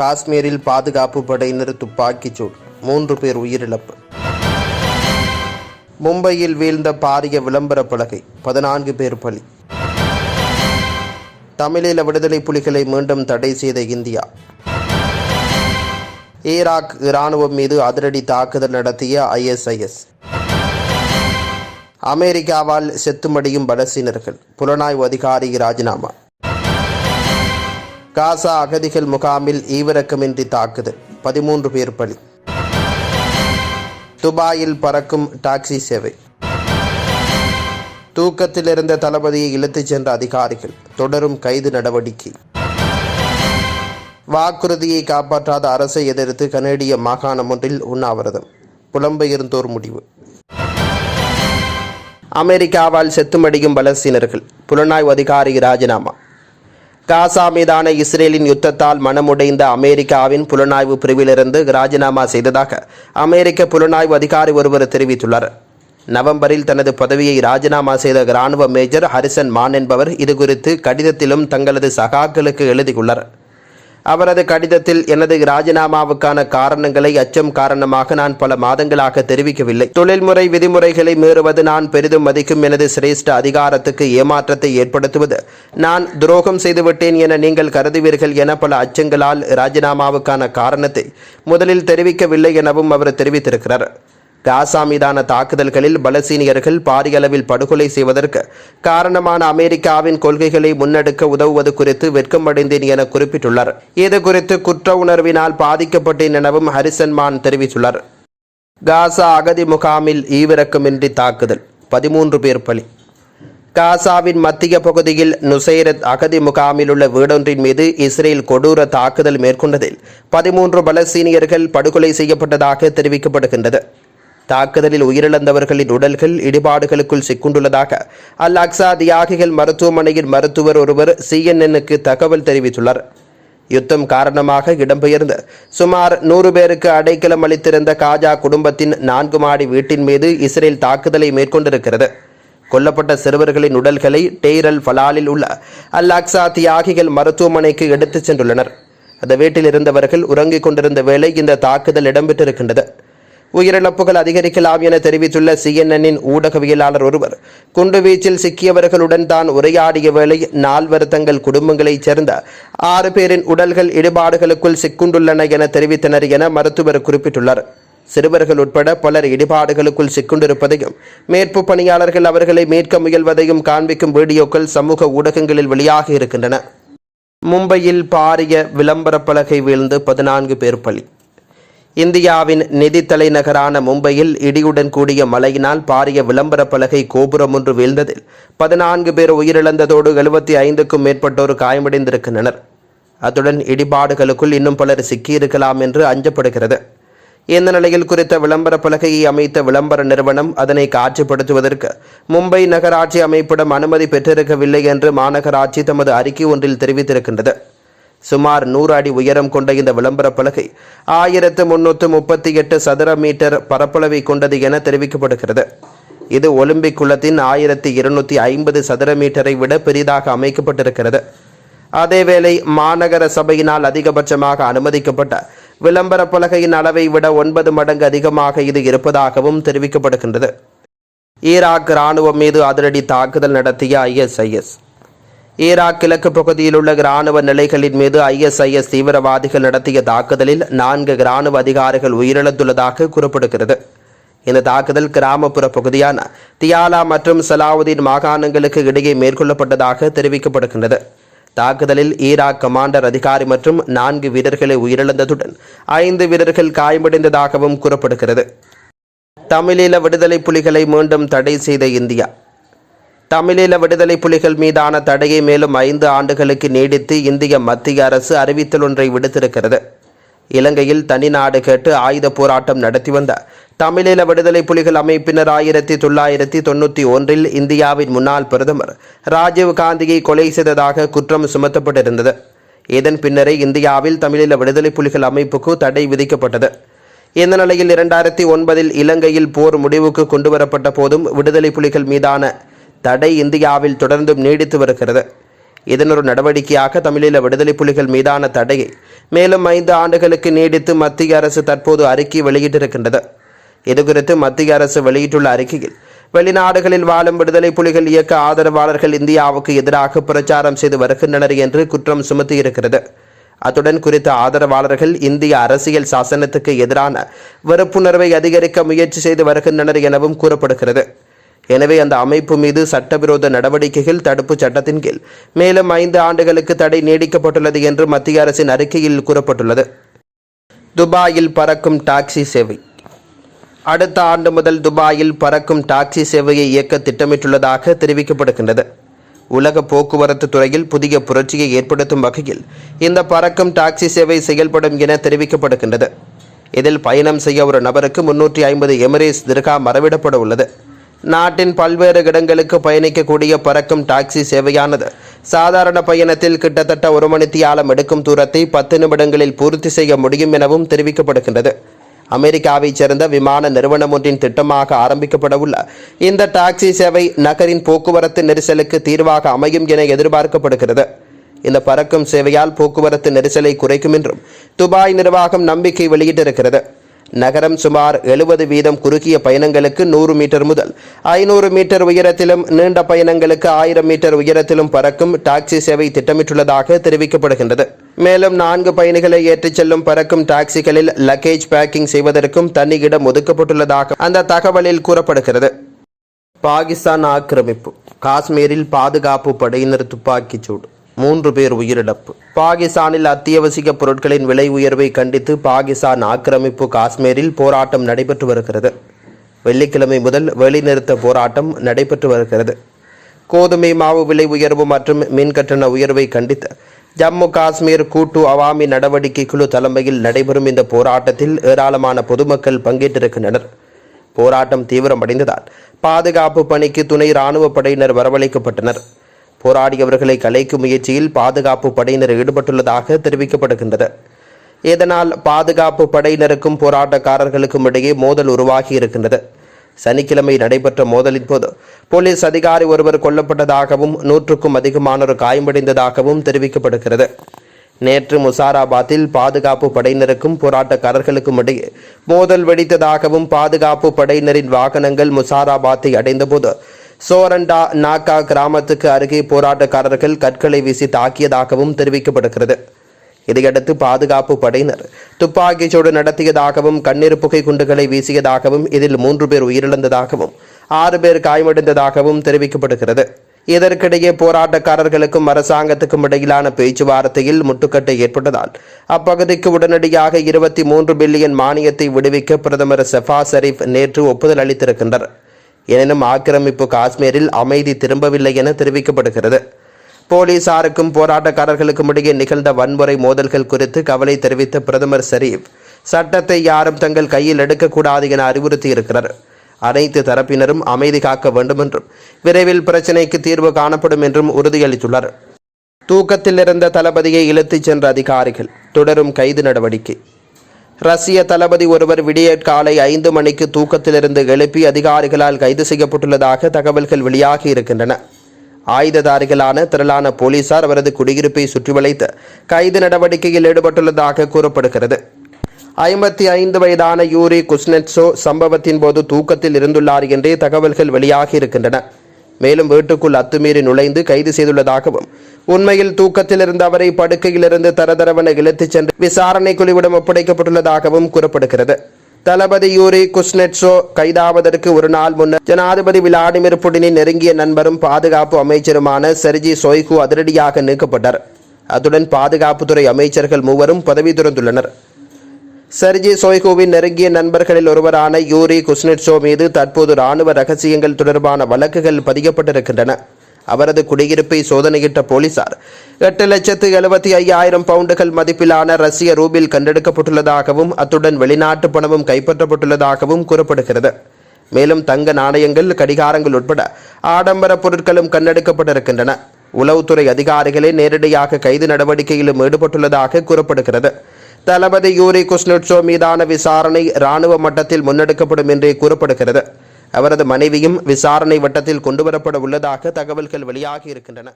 காஷ்மீரில் பாதுகாப்பு படையினர் துப்பாக்கிச்சூடு. மூன்று பேர் உயிரிழப்பு. மும்பையில் வீழ்ந்த பாரிய விளம்பர பலகை பதினான்கு பேர் பலி. தமிழீழ விடுதலை புலிகளை மீண்டும் தடை செய்த இந்தியா. ஈராக் இராணுவம் மீது அதிரடி தாக்குதல் நடத்திய ஐஎஸ்ஐஎஸ் அமெரிக்காவால் செத்துமடியும் பலஸ்தீனர்கள். புலனாய்வு அதிகாரி ராஜினாமா. காசா அகதிகள் முகாமில் ஈவிரக்கமின்றி தாக்குதல். பதிமூன்று பேர் பலி. துபாயில் பறக்கும் டாக்ஸி சேவை. தூக்கத்தில் இருந்த தளபதியை இழுத்துச் சென்ற அதிகாரிகள். தொடரும் கைது நடவடிக்கை. வாக்குறுதியை காப்பாற்றாத அரசை எதிர்த்து கனேடிய மாகாணம் ஒன்றில் உண்ணாவிரதம். புலம்பெயர்ந்தோர் முடிவு. அமெரிக்காவால் செத்துமடியும் பலஸ்தீனர்கள். புலனாய்வு அதிகாரி ராஜினாமா. காசா மீதான இஸ்ரேலின் யுத்தத்தால் மனமுடைந்த அமெரிக்காவின் புலனாய்வு பிரிவிலிருந்து ராஜினாமா செய்ததாக அமெரிக்க புலனாய்வு அதிகாரி ஒருவர் தெரிவித்துள்ளார். நவம்பரில் தனது பதவியை ராஜினாமா செய்த இராணுவ மேஜர் ஹரிசன் மான் என்பவர் இதுகுறித்து கடிதத்திலும் தங்களது சகாக்களுக்கு எழுதியுள்ளார். அவரது கடிதத்தில் எனது ராஜினாமாவுக்கான காரணங்களை அச்சம் காரணமாக நான் பல மாதங்களாக தெரிவிக்கவில்லை. தொழில்முறை விதிமுறைகளை மீறுவது நான் பெரிதும் மதிக்கும் எனது சிரேஷ்ட அதிகாரத்துக்கு ஏமாற்றத்தை ஏற்படுத்துவது. நான் துரோகம் செய்துவிட்டேன் என நீங்கள் கருதுவீர்கள் என பல அச்சங்களால் ராஜினாமாவுக்கான காரணத்தை முதலில் தெரிவிக்கவில்லை எனவும் அவர் தெரிவித்திருக்கிறார். காசா மீதான தாக்குதல்களில் பலசீனியர்கள் பாரிய அளவில் படுகொலை செய்வதற்கு காரணமான அமெரிக்காவின் கொள்கைகளை முன்னெடுக்க உதவுவது குறித்து வெட்கமடைந்தேன் என குறிப்பிட்டுள்ளார். இது குறித்து குற்ற உணர்வினால் பாதிக்கப்பட்டேன் எனவும் ஹரிசன் மான் தெரிவித்துள்ளார். காசா அகதி முகாமில் ஈவிரக்கமின்றி தாக்குதல். பதிமூன்று பேர் பலி. காசாவின் மத்திய பகுதியில் நுசைரத் அகதி முகாமில் உள்ள வீடொன்றின் மீது இஸ்ரேல் கொடூர தாக்குதல் மேற்கொண்டதில் பதிமூன்று பலசீனியர்கள் படுகொலை செய்யப்பட்டதாக தெரிவிக்கப்படுகின்றது. தாக்குதலில் உயிரிழந்தவர்களின் உடல்கள் இடிபாடுகளுக்குள் சிக்குண்டுள்ளதாக அல் அக்ஸா தியாகிகள் மருத்துவமனையின் மருத்துவர் ஒருவர் சிஎன்என்னுக்கு தகவல் தெரிவித்துள்ளார். யுத்தம் காரணமாக இடம்பெயர்ந்து சுமார் நூறு பேருக்கு அடைக்கலம் அளித்திருந்த காஜா குடும்பத்தின் நான்கு மாடி வீட்டின் மீது இஸ்ரேல் தாக்குதலை மேற்கொண்டிருக்கிறது. கொல்லப்பட்ட சிறுவர்களின் உடல்களை டெய்ரல் ஃபலாலில் உள்ள அல் அக்ஸா தியாகிகள் மருத்துவமனைக்கு எடுத்துச் சென்றுள்ளனர். அந்த வீட்டில் இருந்தவர்கள் உறங்கிக் கொண்டிருந்த வேளை இந்த தாக்குதல் இடம்பெற்றிருக்கின்றது. உயிரிழப்புகள் அதிகரிக்கலாம் என தெரிவித்துள்ள சிஎன்என்னின் ஊடகவியலாளர் ஒருவர். குண்டுவீச்சில் சிக்கியவர்களுடன் தான் உரையாடிய வேளை நால்வர் தங்கள் குடும்பங்களைச் சேர்ந்த ஆறு பேரின் உடல்கள் இடிபாடுகளுக்குள் சிக்குண்டுள்ளன என தெரிவித்தனர் என மருத்துவர் குறிப்பிட்டுள்ளார். சிறுவர்கள் உட்பட பலர் இடிபாடுகளுக்குள் சிக்குண்டிருப்பதையும் மேற்பு பணியாளர்கள் அவர்களை மீட்க முயல்வதையும் காண்பிக்கும் வீடியோக்கள் சமூக ஊடகங்களில் வெளியாக இருக்கின்றன. மும்பையில் பாரிய விளம்பர பலகை வீழ்ந்து பதினான்கு பேர் பலி. இந்தியாவின் நிதி தலைநகரான மும்பையில் இடியுடன் கூடிய மழையினால் பாரிய விளம்பர பலகை கோபுரம் ஒன்று வீழ்ந்ததில் பதினான்கு பேர் உயிரிழந்ததோடு எழுபத்தி ஐந்துக்கும் மேற்பட்டோர் காயமடைந்திருக்கின்றனர். அத்துடன் இடிபாடுகளுக்குள் இன்னும் பலர் சிக்கியிருக்கலாம் என்று அஞ்சப்படுகிறது. இந்த நிலையில் குறித்த விளம்பர பலகையை அமைத்த விளம்பர நிறுவனம் அதனை காட்சிப்படுத்துவதற்கு மும்பை நகராட்சி அமைப்பிடம் அனுமதி பெற்றிருக்கவில்லை என்று மாநகராட்சி தமது அறிக்கை ஒன்றில் தெரிவித்திருக்கின்றது. சுமார் நூறு அடி உயரம் கொண்ட இந்த விளம்பர பலகை ஆயிரத்து முன்னூற்று முப்பத்தி எட்டு சதுர மீட்டர் பரப்பளவை கொண்டது என தெரிவிக்கப்படுகிறது. இது ஒலிம்பிக் குளத்தின் ஆயிரத்தி இருநூத்தி ஐம்பது சதுர மீட்டரை விட பெரிதாக அமைக்கப்பட்டிருக்கிறது. அதேவேளை மாநகர சபையினால் அதிகபட்சமாக அனுமதிக்கப்பட்ட விளம்பர பலகையின் அளவை விட ஒன்பது மடங்கு அதிகமாக இது இருப்பதாகவும் தெரிவிக்கப்படுகின்றது. ஈராக் இராணுவம் மீது அதிரடி தாக்குதல் நடத்திய ஐஎஸ்ஐஎஸ் ஈராக் கிழக்கு பகுதியில் உள்ள இராணுவ நிலைகளின் மீது ஐஎஸ்ஐஎஸ் தீவிரவாதிகள் நடத்திய தாக்குதலில் நான்கு இராணுவ அதிகாரிகள் உயிரிழந்துள்ளதாக கூறப்படுகிறது. இந்த தாக்குதல் கிராமப்புற பகுதியான தியாலா மற்றும் சலாவுதீன் மாகாணங்களுக்கு இடையே மேற்கொள்ளப்பட்டதாக தெரிவிக்கப்படுகின்றது. தாக்குதலில் ஈராக் கமாண்டர் அதிகாரி மற்றும் நான்கு வீரர்களை உயிரிழந்ததுடன் ஐந்து வீரர்கள் காயமடைந்ததாகவும் கூறப்படுகிறது. தமிழீழ விடுதலை புலிகளை மீண்டும் தடை செய்த இந்தியா தமிழீழ விடுதலை புலிகள் மீதான தடையை மேலும் ஐந்து ஆண்டுகளுக்கு நீடித்து இந்திய மத்திய அரசு அறிவித்தல் ஒன்றை விடுத்திருக்கிறது. இலங்கையில் தனி நாடு கேட்டு ஆயுத போராட்டம் நடத்தி வந்த தமிழீழ விடுதலை புலிகள் அமைப்பினர் ஆயிரத்தி தொள்ளாயிரத்தி தொண்ணூற்றி ஒன்றில் இந்தியாவின் முன்னாள் பிரதமர் ராஜீவ் காந்தியை கொலை செய்ததாக குற்றம் சுமத்தப்பட்டிருந்தது. இதன் பின்னரே இந்தியாவில் தமிழீழ விடுதலை புலிகள் அமைப்புக்கு தடை விதிக்கப்பட்டது. இந்த நிலையில் இரண்டாயிரத்தி ஒன்பதில் இலங்கையில் போர் முடிவுக்கு கொண்டுவரப்பட்ட போதும் விடுதலை புலிகள் மீதான தடை இந்தியாவில் தொடர்ந்தும் நீடித்து வருகிறது. இதனொரு நடவடிக்கையாக தமிழீழ விடுதலை புலிகள் மீதான தடையை மேலும் ஐந்து ஆண்டுகளுக்கு நீடித்து மத்திய அரசு தற்போது அறிக்கை வெளியிட்டிருக்கின்றது. இதுகுறித்து மத்திய அரசு வெளியிட்டுள்ள அறிக்கையில் வெளிநாடுகளில் வாழும் விடுதலை புலிகள் இயக்க ஆதரவாளர்கள் இந்தியாவுக்கு எதிராக பிரச்சாரம் செய்து வருகின்றனர் என்று குற்றம் சுமத்தியிருக்கிறது. அத்துடன் குறித்த ஆதரவாளர்கள் இந்திய அரசியல் சாசனத்துக்கு எதிரான வெறுப்புணர்வை அதிகரிக்க முயற்சி செய்து வருகின்றனர் எனவும் கூறப்படுகிறது. எனவே அந்த அமைப்பு மீது சட்டவிரோத நடவடிக்கைகள் தடுப்புச் சட்டத்தின் கீழ். மேலும் ஐந்து ஆண்டுகளுக்கு தடை நீடிக்கப்பட்டுள்ளது என்று மத்திய அரசின் அறிக்கையில் கூறப்பட்டுள்ளது. துபாயில் பறக்கும் டாக்ஸி சேவை. அடுத்த ஆண்டு முதல் துபாயில் பறக்கும் டாக்ஸி சேவையை இயக்க திட்டமிட்டுள்ளதாக தெரிவிக்கப்படுகின்றது. உலக போக்குவரத்து துறையில் புதிய புரட்சியை ஏற்படுத்தும் வகையில் இந்த பறக்கும் டாக்ஸி சேவை செயல்படும் என தெரிவிக்கப்படுகின்றது. இதில் பயணம் செய்ய ஒரு நபருக்கு முன்னூற்றி ஐம்பது எமிரேஸ் திர்கா மறவிடப்பட உள்ளது. நாட்டின் பல்வேறு இடங்களுக்கு பயணிக்கக்கூடிய பறக்கும் டாக்ஸி சேவையானது. சாதாரண பயணத்தில் கிட்டத்தட்ட ஒரு மணித்தியாலம் எடுக்கும் தூரத்தை பத்து நிமிடங்களில் பூர்த்தி செய்ய முடியும் எனவும் தெரிவிக்கப்படுகின்றது. அமெரிக்காவைச் சேர்ந்த விமான நிறுவனம் ஒன்றின் திட்டமாக ஆரம்பிக்கப்படவுள்ள இந்த டாக்ஸி சேவை நகரின் போக்குவரத்து நெரிசலுக்கு தீர்வாக அமையும் என எதிர்பார்க்கப்படுகிறது. இந்த பறக்கும் சேவையால் போக்குவரத்து நெரிசலை குறைக்கும் என்றும் துபாய் நிர்வாகம் நம்பிக்கை வெளியிட்டிருக்கிறது. நகரம் சுமார் எழுபது வீதம் குறுகிய பயணங்களுக்கு நூறு மீட்டர் முதல் ஐநூறு மீட்டர் உயரத்திலும் நீண்ட பயணங்களுக்கு ஆயிரம் மீட்டர் உயரத்திலும் பறக்கும் டாக்ஸி சேவை திட்டமிட்டுள்ளதாக தெரிவிக்கப்படுகின்றது. மேலும் நான்கு பயணிகளை ஏற்றிச் செல்லும் பறக்கும் டாக்ஸிகளில் லக்கேஜ் பேக்கிங் செய்வதற்கும் தனி இடம் ஒதுக்கப்பட்டுள்ளதாக அந்த தகவலில் கூறப்படுகிறது. பாகிஸ்தான் ஆக்கிரமிப்பு. காஷ்மீரில் பாதுகாப்பு படையினர் துப்பாக்கிச் சூடு. மூன்று பேர் உயிரிழப்பு. பாகிஸ்தானில் அத்தியாவசிய பொருட்களின் விலை உயர்வை கண்டித்து பாகிஸ்தான் ஆக்கிரமிப்பு காஷ்மீரில் போராட்டம் நடைபெற்று வருகிறது. வெள்ளிக்கிழமை முதல் வெளிநிறுத்த போராட்டம் நடைபெற்று வருகிறது. கோதுமை மாவு விலை உயர்வு மற்றும் மின் கட்டண உயர்வை கண்டித்து ஜம்மு காஷ்மீர் கூட்டு அவாமி நடவடிக்கை குழு தலைமையில் நடைபெறும் இந்த போராட்டத்தில் ஏராளமான பொதுமக்கள் பங்கேற்றிருக்கின்றனர். போராட்டம் தீவிரமடைந்ததால் பாதுகாப்பு பணிக்கு துணை இராணுவ படையினர் வரவழைக்கப்பட்டனர். போராடியவர்களை கலைக்கும் முயற்சியில் பாதுகாப்பு படையினர் ஈடுபட்டுள்ளதாக தெரிவிக்கப்படுகின்றது. இதனால் பாதுகாப்பு படையினருக்கும் போராட்டக்காரர்களுக்கும் இடையே மோதல் உருவாகி இருக்கின்றது. சனிக்கிழமை நடைபெற்ற மோதலின் போது போலீஸ் அதிகாரி ஒருவர் கொல்லப்பட்டதாகவும் நூற்றுக்கும் அதிகமானோர் காயமடைந்ததாகவும் தெரிவிக்கப்படுகிறது. நேற்று முசாராபாத்தில் பாதுகாப்பு படையினருக்கும் போராட்டக்காரர்களுக்கும் இடையே மோதல் வெடித்ததாகவும் பாதுகாப்பு படையினரின் வாகனங்கள் முசாராபாத்தை அடைந்தபோது சோரண்டா நாக்கா கிராமத்துக்கு அருகே போராட்டக்காரர்கள் கற்களை வீசி தாக்கியதாகவும் தெரிவிக்கப்படுகிறது. இதையடுத்து பாதுகாப்பு படையினர் துப்பாக்கிச்சூடு நடத்தியதாகவும் கண்ணீர் புகை குண்டுகளை வீசியதாகவும் இதில் மூன்று பேர் உயிரிழந்ததாகவும் ஆறு பேர் காயமடைந்ததாகவும் தெரிவிக்கப்படுகிறது. இதற்கிடையே போராட்டக்காரர்களுக்கும் அரசாங்கத்துக்கும் இடையிலான பேச்சுவார்த்தையில் முட்டுக்கட்டை ஏற்பட்டதால் அப்பகுதிக்கு உடனடியாக இருபத்தி மூன்று பில்லியன் மானியத்தை விடுவிக்க பிரதமர் செஃபா ஷெரீப் நேற்று ஒப்புதல் அளித்திருக்கின்றனர். எனினும் ஆக்கிரமிப்பு காஷ்மீரில் அமைதி திரும்பவில்லை என தெரிவிக்கப்படுகிறது. போலீசாருக்கும் போராட்டக்காரர்களுக்கும் இடையே நிகழ்ந்த வன்முறை மோதல்கள் குறித்து கவலை தெரிவித்த பிரதமர் ஷரீப் சட்டத்தை யாரும் தங்கள் கையில் எடுக்கக்கூடாது என அறிவுறுத்தியிருக்கிறார். அனைத்து தரப்பினரும் அமைதி காக்க வேண்டும் என்றும் விரைவில் பிரச்சினைக்கு தீர்வு காணப்படும் என்றும் உறுதியளித்துள்ளார். தூக்கத்தில் இருந்த தளபதியை இழுத்துச் சென்ற அதிகாரிகள் தொடரும் கைது நடவடிக்கை. ரஷ்ய தளபதி ஒருவர் விடிய காலை ஐந்து மணிக்கு தூக்கத்திலிருந்து எழுப்பி அதிகாரிகளால் கைது செய்யப்பட்டுள்ளதாக தகவல்கள் வெளியாகி இருக்கின்றன. ஆயுததாரிகளான திரளான போலீசார் அவரது குடியிருப்பை சுற்றி வளைத்து கைது நடவடிக்கையில் ஈடுபட்டுள்ளதாக கூறப்படுகிறது. ஐம்பத்தி ஐந்து வயதான யூரி குஸ்னெட்சோ சம்பவத்தின் போது தூக்கத்தில் இருந்துள்ளார் என்றே தகவல்கள் வெளியாகி இருக்கின்றன. மேலும் வீட்டுக்குள் அத்துமீறி நுழைந்து கைது செய்துள்ளதாகவும் உண்மையில் தூக்கத்திலிருந்து அவரை படுக்கையிலிருந்து தரதரவன இழுத்துச் சென்று விசாரணை குழுவிடம் ஒப்படைக்கப்பட்டுள்ளதாகவும் கூறப்படுகிறது. தளபதி யூரி குஸ்னெட்சோ கைதாவதற்கு ஒரு நாள் முன்னர் ஜனாதிபதி விளாடிமிர் புடினின் நெருங்கிய நண்பரும் பாதுகாப்பு அமைச்சருமான செர்ஜி சோய்கு அதிரடியாக நீக்கப்பட்டார். அத்துடன் பாதுகாப்புத்துறை அமைச்சர்கள் மூவரும் பதவி துறந்துள்ளனர். செர்ஜி சோய்கோவின் நெருங்கிய நண்பர்களில் ஒருவரான யூரி குஸ்னெட்சோ மீது தற்போது ராணுவ ரகசியங்கள் தொடர்பான வழக்குகள் பதியப்பட்டிருக்கின்றன. அவரது குடியிருப்பை சோதனையிட்ட போலீசார் எட்டு லட்சத்து எழுபத்தி ஐயாயிரம் பவுண்டுகள் மதிப்பிலான ரஷ்ய ரூபில் கண்டெடுக்கப்பட்டுள்ளதாகவும் அத்துடன் வெளிநாட்டு பணமும் கைப்பற்றப்பட்டுள்ளதாகவும் கூறப்படுகிறது. மேலும் தங்க நாணயங்கள் கடிகாரங்கள் உட்பட ஆடம்பர பொருட்களும் கண்டெடுக்கப்பட்டிருக்கின்றன. உளவுத்துறை அதிகாரிகளே நேரடியாக கைது நடவடிக்கையிலும் ஈடுபட்டுள்ளதாக கூறப்படுகிறது. தளபதி யூரி குஸ்னுட்சோ மீதான விசாரணை இராணுவ மட்டத்தில் முன்னெடுக்கப்படும் என்றே கூறப்படுகிறது. அவரது மனைவியும் விசாரணை வட்டத்தில் கொண்டுவரப்பட உள்ளதாக தகவல்கள் வெளியாகி இருக்கின்றன.